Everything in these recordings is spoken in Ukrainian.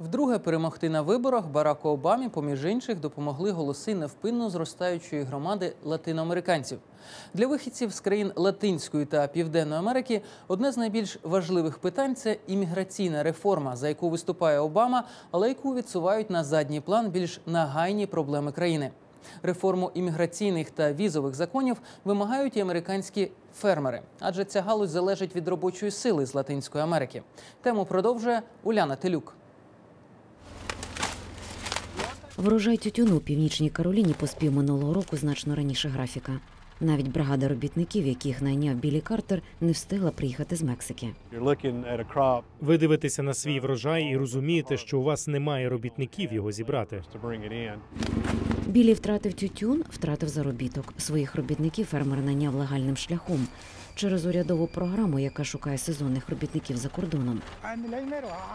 Вдруге перемогти на виборах Бараку Обамі, поміж інших, допомогли голоси невпинно зростаючої громади латиноамериканців. Для вихідців з країн Латинської та Південної Америки одне з найбільш важливих питань це імміграційна реформа, за яку виступає Обама, але яку відсувають на задній план більш нагайні проблеми країни. Реформу імміграційних та візових законів вимагають і американські фермери, адже ця галузь залежить від робочої сили з Латинської Америки. Тему продовжує Уляна Телюк. Врожай тютюну у північній Кароліні поспів минулого року значно раніше графіка. Навіть бригада робітників, яких найняв Білі Картер, не встигла приїхати з Мексики. Ви дивитеся на свій врожай і розумієте, що у вас немає робітників його зібрати. Білі втратив тютюн, втратив заробіток. Своїх робітників фермер найняв легальним шляхом через урядову програму, яка шукає сезонних робітників за кордоном.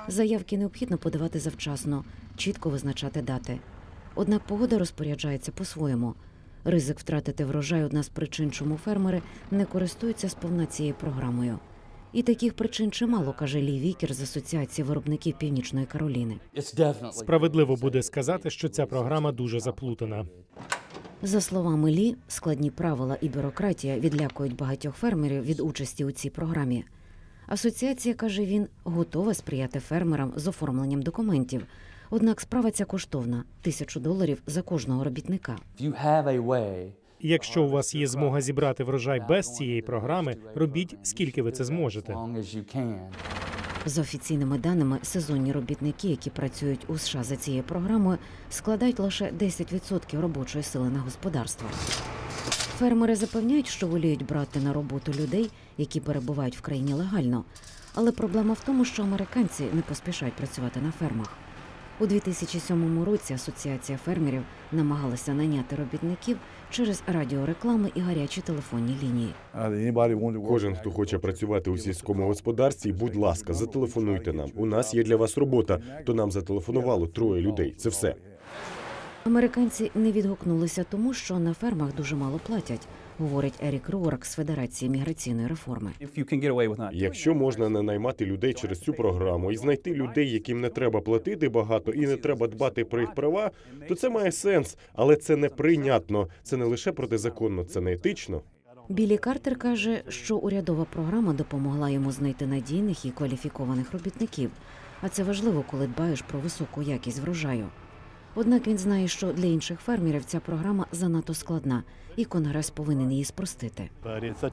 Заявки необхідно подавати завчасно, чітко визначати дати. Однак погода розпоряджається по-своєму. Ризик втратити врожай одна з причин, чому фермери не користуються сповна цією програмою. І таких причин чимало, каже Лі Вікер з Асоціації виробників Північної Кароліни. Справедливо буде сказати, що ця програма дуже заплутана. За словами Лі, складні правила і бюрократія відлякують багатьох фермерів від участі у цій програмі. Асоціація каже, він готова сприяти фермерам з оформленням документів. Однак справа ця коштовна тисячу доларів за кожного робітника. Якщо у вас є змога зібрати врожай без цієї програми, робіть скільки ви це зможете. За офіційними даними, сезонні робітники, які працюють у США за цією програмою, складають лише 10% робочої сили на господарство. Фермери запевняють, що воліють брати на роботу людей, які перебувають в країні легально. Але проблема в тому, що американці не поспішають працювати на фермах. У 2007 році Асоціація фермерів намагалася найняти робітників через радіореклами і гарячі телефонні лінії. Кожен, хто хоче працювати у сільському господарстві, будь ласка, зателефонуйте нам. У нас є для вас робота. То нам зателефонувало троє людей. Це все. Американці не відгукнулися тому, що на фермах дуже мало платять, говорить Ерік Роурак з Федерації міграційної реформи. Якщо можна не наймати людей через цю програму і знайти людей, яким не треба платити багато і не треба дбати про їх права, то це має сенс, але це неприйнятно. Це не лише протизаконно, це не етично. Білі Картер каже, що урядова програма допомогла йому знайти надійних і кваліфікованих робітників. А це важливо, коли дбаєш про високу якість врожаю. Однак він знає, що для інших фермерів ця програма занадто складна, і конгрес повинен її спростити.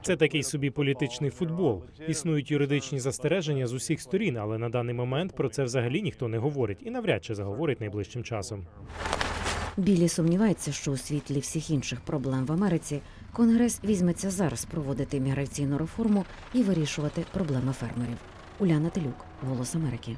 Це такий собі політичний футбол. Існують юридичні застереження з усіх сторін, але на даний момент про це взагалі ніхто не говорить і навряд чи заговорить найближчим часом. Білі сумнівається, що у світлі всіх інших проблем в Америці конгрес візьметься зараз проводити міграційну реформу і вирішувати проблеми фермерів. Уляна Телюк, Голос Америки.